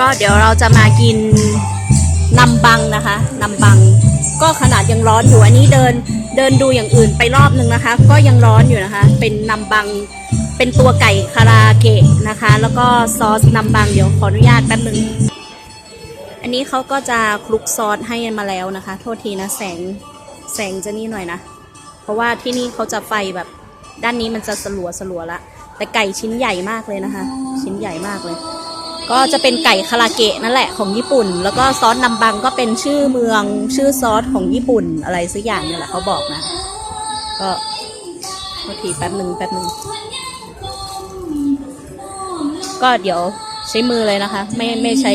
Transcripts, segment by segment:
ก็เดี๋ยวเราจะมากินนำบังนะคะนำบัง ก็ขนาดยังร้อนอยู่อันนี้เดินเดินดูอย่างอื่นไปรอบนึงนะคะ ก็ยังร้อนอยู่นะคะ เป็นนำบังเป็นตัวไก่คาราเกะนะคะ แล้วก็ซอสนำบังเดี๋ยวขออนุญาตแป๊บนึง อันนี้เขาก็จะคลุกซอสให้มาแล้วนะคะ โทษทีนะแสงแสงจะนี่หน่อยนะ เพราะว่าที่นี่เขาจะไฟแบบ ด้านนี้มันจะสลัวสลัวละแต่ไก่ชิ้นใหญ่มากเลยนะคะ ชิ้นใหญ่มากเลย ก็จะเป็นไก่คาราเกะนั่นแหละของญี่ปุ่น แล้วก็ซอสนำบังก็เป็นชื่อเมืองชื่อซอสของญี่ปุ่นอะไรสักอย่างนี่แหละเขาบอกนะ ก็โทษทีแป๊บหนึ่งแป๊บหนึ่งก็เดี๋ยวใช้มือเลยนะคะ ไม่ไม่ใช้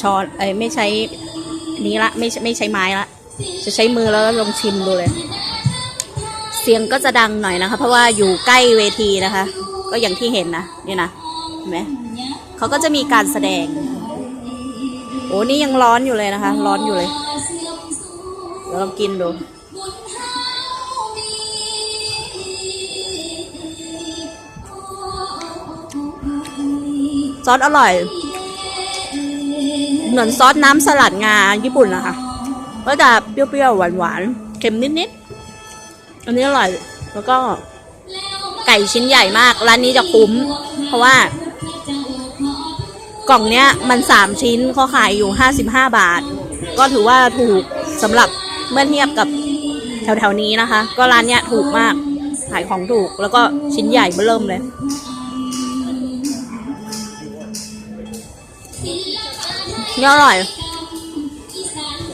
ช้อนเอ้ไม่ใช้นี้ละไม่ไม่ใช้ไม้ละ จะใช้มือแล้วลองชิมดูเลย เสียงก็จะดังหน่อยนะคะ เพราะว่าอยู่ใกล้เวทีนะคะ ก็อย่างที่เห็นนะนี่นะเห็นไหม เขาก็จะมีการแสดง โอ้นี่ยังร้อนอยู่เลยนะคะ ร้อนอยู่เลย เดี๋ยวลองกินดูซอสอร่อย เหมือนซอสน้ำสลัดงาญี่ปุ่นนะคะก็จะเปรี้ยวๆ หวานๆ เค็มนิดๆ อันนี้อร่อย แล้วก็ไก่ชิ้นใหญ่มาก ร้านนี้จะคุ้ม เพราะว่า กล่องเนี้ยมันสามชิ้นเขาขายอยู่ห้าสิบห้าบาท ก็ถือว่าถูกสำหรับเมื่อเทียบกับแถวๆนี้นะคะ ก็ร้านเนี้ยถูกมาก ขายของถูกแล้วก็ชิ้นใหญ่เบอร์เริ่มเลย นี่อร่อย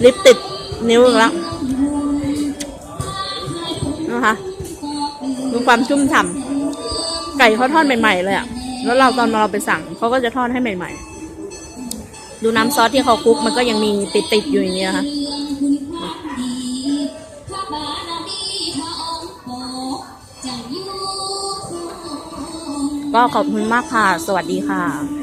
ลิปติดนิ้วอีกแล้วนะคะดูความชุ่มฉ่ำไก่เขาทอดใหม่ ๆ เลยอะ แล้วเราตอนเราไปสั่งเขาก็จะทอดให้ใหม่ ๆ ดูน้ำซอสที่เขาคลุกมันก็ยังมีติดๆอยู่อย่างนี้ยค่ะก็ขอบคุณมากค่ะ สวัสดีค่ะ